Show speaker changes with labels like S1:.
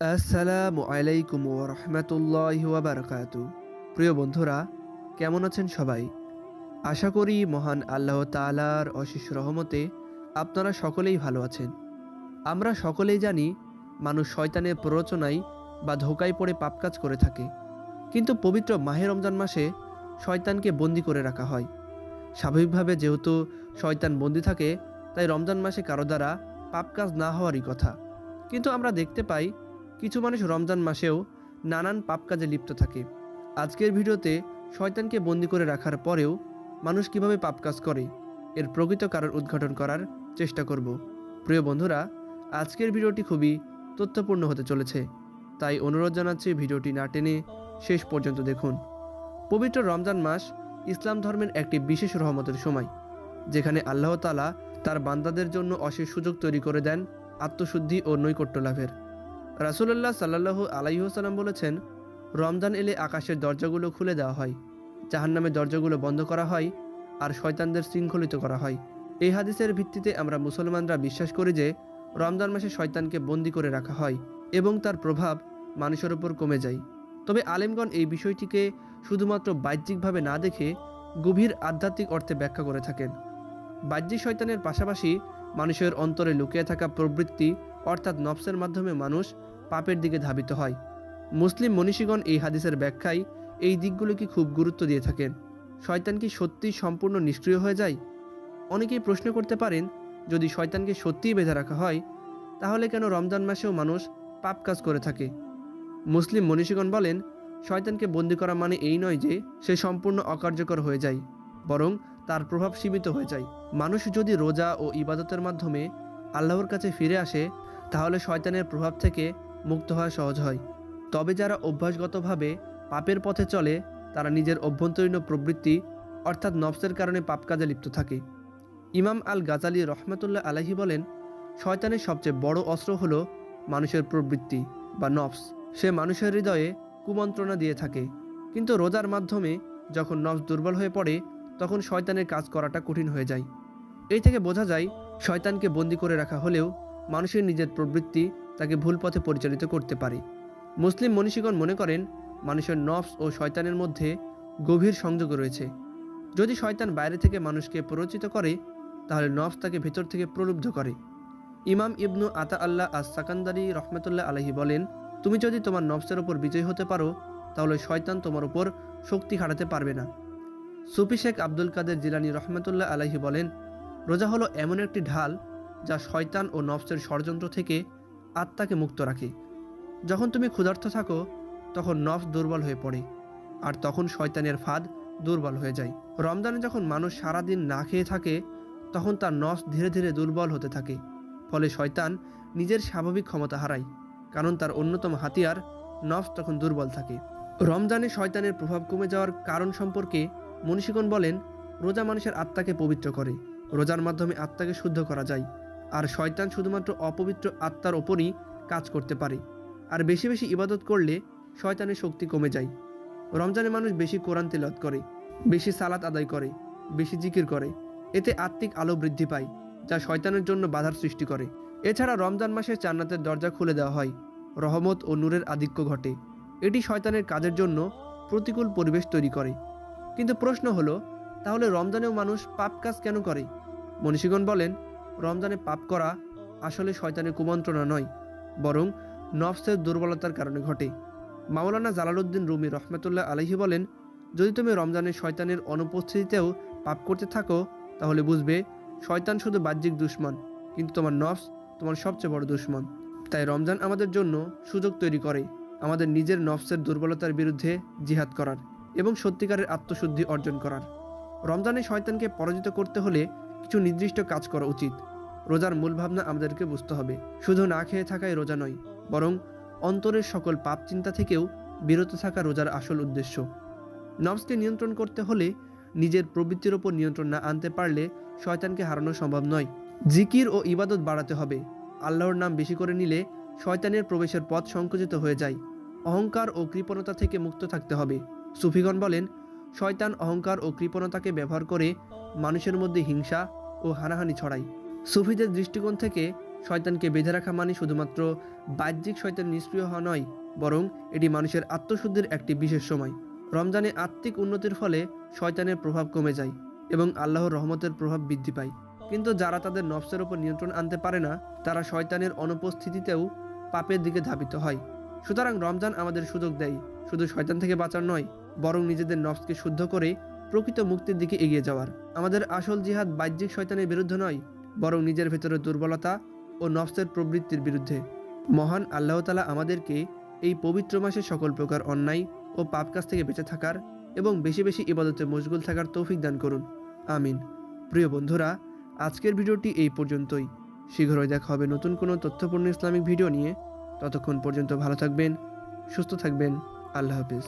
S1: আসসালামু আলাইকুম ও রহমতুল্লাহ ওয়াবারকাত প্রিয় বন্ধুরা, কেমন আছেন সবাই? আশা করি মহান আল্লাহ তালার অশেষ রহমতে আপনারা সকলেই ভালো আছেন। আমরা সকলেই জানি মানুষ শয়তানের প্ররোচনায় বা ধোকায় পড়ে পাপ কাজ করে থাকে। কিন্তু পবিত্র মাহে রমজান মাসে শয়তানকে বন্দি করে রাখা হয়। স্বাভাবিকভাবে যেহেতু শয়তান বন্দি থাকে, তাই রমজান মাসে কারও দ্বারা পাপ কাজ না হওয়ারই কথা। কিন্তু আমরা দেখতে পাই কিছু মানুষ রমজান মাসেও নানান পাপ কাজে লিপ্ত থাকে। আজকের ভিডিওতে শয়তানকে বন্দি করে রাখার পরেও মানুষ কীভাবে পাপ কাজ করে, এর প্রকৃত কারণ উদ্ঘাটন করার চেষ্টা করব। প্রিয় বন্ধুরা, আজকের ভিডিওটি খুবই তথ্যপূর্ণ হতে চলেছে, তাই অনুরোধ জানাচ্ছি ভিডিওটি না টেনে শেষ পর্যন্ত দেখুন। পবিত্র রমজান মাস ইসলাম ধর্মের একটি বিশেষ রহমতের সময়, যেখানে আল্লাহ তালা তার বান্দাদের জন্য অশেষ সুযোগ তৈরি করে দেন আত্মশুদ্ধি ও নৈকট্য লাভের। রাসুলাল্লাহ সাল্লাহু আলাইসাল্লাম বলেছেন, রমজান এলে আকাশের দরজাগুলো খুলে দেওয়া হয়, জাহান্নামের দরজাগুলো বন্ধ করা হয় আর শয়তানদের শৃঙ্খলিত করা হয়। এই হাদিসের ভিত্তিতে আমরা মুসলমানরা বিশ্বাস করি যে, রমজান মাসে শয়তানকে বন্দি করে রাখা হয় এবং তার প্রভাব মানুষের উপর কমে যায়। তবে আলেমগণ এই বিষয়টিকে শুধুমাত্র বাহ্যিকভাবে না দেখে গভীর আধ্যাত্মিক অর্থে ব্যাখ্যা করে থাকেন। বাহ্যিক শয়তানের পাশাপাশি মানুষের অন্তরে লুকিয়ে থাকা প্রবৃত্তি অর্থাৎ নফসের মাধ্যমে মানুষ পাপের দিকে ধাবিত হয়। মুসলিম মনীষীগণ এই হাদিসের ব্যাখ্যায় এই দিকগুলোকে খুব গুরুত্ব দিয়ে থাকেন। শয়তান কি সত্যিই সম্পূর্ণ নিষ্ক্রিয় হয়ে যায়? অনেকেই প্রশ্ন করতে পারেন, যদি শয়তানকে সত্যিই বেঁধে রাখা হয়, তাহলে কেন রমজান মাসেও মানুষ পাপ কাজ করে থাকে? মুসলিম মনীষীগণ বলেন, শয়তানকে বন্দি করা মানে এই নয় যে সে সম্পূর্ণ অকার্যকর হয়ে যায়, বরং তার প্রভাব সীমিত হয়ে যায়। মানুষ যদি রোজা ও ইবাদতের মাধ্যমে আল্লাহর কাছে ফিরে আসে তাহলে শয়তানের প্রভাব থেকে মুক্ত হওয়া সহজ হয়। তবে যারা অভ্যাসগতভাবে পাপের পথে চলে, তারা নিজের অভ্যন্তরীণ প্রবৃত্তি, অর্থাৎ নফসের কারণে পাপ কাজে লিপ্ত থাকে। ইমাম আল গাজালি রহমতুল্লাহ আলাহি বলেন, শয়তানের সবচেয়ে বড় অস্ত্র হল মানুষের প্রবৃত্তি বা নফস। সে মানুষের হৃদয়ে কুমন্ত্রণা দিয়ে থাকে। কিন্তু রোজার মাধ্যমে যখন নফস দুর্বল হয়ে পড়ে, তখন শয়তানের কাজ করাটা কঠিন হয়ে যায়। এই থেকে বোঝা যায়, শয়তানকে বন্দি করে রাখা হলেও মানুষের নিজের প্রবৃত্তি তাকে ভুল পথে পরিচালিত করতে পারে। মুসলিম মনীষীগণ মনে করেন, মানুষের নফস ও শয়তানের মধ্যে গভীর সংযোগ রয়েছে। যদি শয়তান বাইরে থেকে মানুষকে প্ররোচিত করে, তাহলে নফস তাকে ভেতর থেকে প্রলুব্ধ করে। ইমাম ইবনু আতা আল্লাহ আস সাকান্দারি রহমতুল্লাহ আলহি বলেন, তুমি যদি তোমার নফসের ওপর বিজয়ী হতে পারো, তাহলে শয়তান তোমার ওপর শক্তি হারাতে পারবে না। সুফি শেখ আব্দুল কাদের জিলানি রহমতুল্লাহ আলাহি বলেন, রোজা হলো এমন একটি ঢাল যা শয়তান ও নফসের ষড়যন্ত্র থেকে আত্মাকে মুক্ত রাখে। যখন তুমি ক্ষুধার্ত থাকো, তখন নফস দুর্বল হয়ে পড়ে, আর তখন শয়তানের ফাঁদ দুর্বল হয়ে যায়। রমজানে যখন মানুষ সারাদিন না খেয়ে থাকে, তখন তার নফস ধীরে ধীরে দুর্বল হতে থাকে, ফলে শয়তান নিজের স্বাভাবিক ক্ষমতা হারায়, কারণ তার অন্যতম হাতিয়ার নফস তখন দুর্বল থাকে। রমজানে শয়তানের প্রভাব কমে যাওয়ার কারণ সম্পর্কে মনীষীগণ বলেন, রোজা মানুষের আত্মাকে পবিত্র করে। রোজার মাধ্যমে আত্মাকে শুদ্ধ করা যায়। আর শয়তান শুধুমাত্র অপবিত্র আত্মার ওপরই কাজ করতে পারে। আর বেশি বেশি ইবাদত করলে শয়তানের শক্তি কমে যায়। রমজানে মানুষ বেশি কোরআন তেলত করে, বেশি সালাত আদায় করে, বেশি জিকির করে। এতে আত্মিক আলো বৃদ্ধি পায়, যা শয়তানের জন্য বাধার সৃষ্টি করে। এছাড়া রমজান মাসে চান্নাতের দরজা খুলে দেওয়া হয়, রহমত ও নূরের আধিক্য ঘটে। এটি শয়তানের কাজের জন্য প্রতিকূল পরিবেশ তৈরি করে। কিন্তু প্রশ্ন হলো, তাহলে রমজানেও মানুষ পাপ কাজ কেন করে? মনীষীগণ বলেন রমজানে পাপ করা আসলে শয়তানের কুমন্ত্রণা নয়, বরং নফসের দুর্বলতার কারণে ঘটে। মাওলানা জালালউদ্দিন রুমি রহমতুল্লাহ আলহি বলেন, যদি তুমি রমজানে শয়তানের অনুপস্থিতিতেও পাপ করতে থাকো, তাহলে বুঝবে শয়তান শুধু বাহ্যিক দুশ্মন, কিন্তু তোমার নফস তোমার সবচেয়ে বড় দুশ্মন। তাই রমজান আমাদের জন্য সুযোগ তৈরি করে, আমাদের নিজের নফসের দুর্বলতার বিরুদ্ধে জিহাদ করার এবং সত্যিকারের আত্মশুদ্ধি অর্জন করার। রমজানে শয়তানকে পরাজিত করতে হলে কিছু নির্দিষ্ট কাজ করা উচিত। রোজার মূল ভাবনা আমাদেরকে বুঝতে হবে। শুধু না খেয়ে থাকাই রোজা নয়, বরং অন্তরের সকল পাপ চিন্তা থেকেও বিরত থাকা রোজার আসল উদ্দেশ্য। নফসকে নিয়ন্ত্রণ করতে হলে নিজের প্রবৃত্তির ওপর নিয়ন্ত্রণ না আনতে পারলে শয়তানকে হারানো সম্ভব নয়। জিকির ও ইবাদত বাড়াতে হবে। আল্লাহর নাম বেশি করে নিলে শয়তানের প্রবেশের পথ সংকুচিত হয়ে যায়। অহংকার ও কৃপণতা থেকে মুক্ত থাকতে হবে। সুফিগণ বলেন, শয়তান অহংকার ও কৃপণতাকে ব্যবহার করে মানুষের মধ্যে হিংসা ও হানাহানি ছড়ায়। সুফিদের দৃষ্টিকোণ থেকে শয়তানকে বেঁধে রাখা মানে শুধুমাত্র বাহ্যিক শয়তান নিষ্ক্রিয় হওয়া নয়, বরং এটি মানুষের আত্মশুদ্ধির একটি বিশেষ সময়। রমজানে আত্মিক উন্নতির ফলে শয়তানের প্রভাব কমে যায় এবং আল্লাহর রহমতের প্রভাব বৃদ্ধি পায়। কিন্তু যারা তাদের নফসের ওপর নিয়ন্ত্রণ আনতে পারে না, তারা শয়তানের অনুপস্থিতিতেও পাপের দিকে ধাবিত হয়। সুতরাং রমজান আমাদের সুযোগ দেয়। শুধু শয়তান থেকে বাঁচার নয়, বরং নিজেদের নফসকে শুদ্ধ করে প্রকৃত মুক্তির দিকে এগিয়ে যাওয়ার। আমাদের আসল জিহাদ বাহ্যিক শয়তানের বিরুদ্ধে নয় বরং নিজের ভেতরে দুর্বলতা ও নফসের প্রবৃত্তির বিরুদ্ধে। মহান আল্লাহ তালা আমাদেরকে এই পবিত্র মাসে সকল প্রকার অন্যায় ও পাপ কাজ থেকে বেঁচে থাকার এবং বেশি বেশি ইবাদতে মশগুল থাকার তৌফিক দান করুন। আমিন। প্রিয় বন্ধুরা, আজকের ভিডিওটি এই পর্যন্তই। শীঘ্রই দেখা হবে নতুন কোনো তথ্যপূর্ণ ইসলামিক ভিডিও নিয়ে। ততক্ষণ পর্যন্ত ভালো থাকবেন, সুস্থ থাকবেন। আল্লাহ হাফিজ।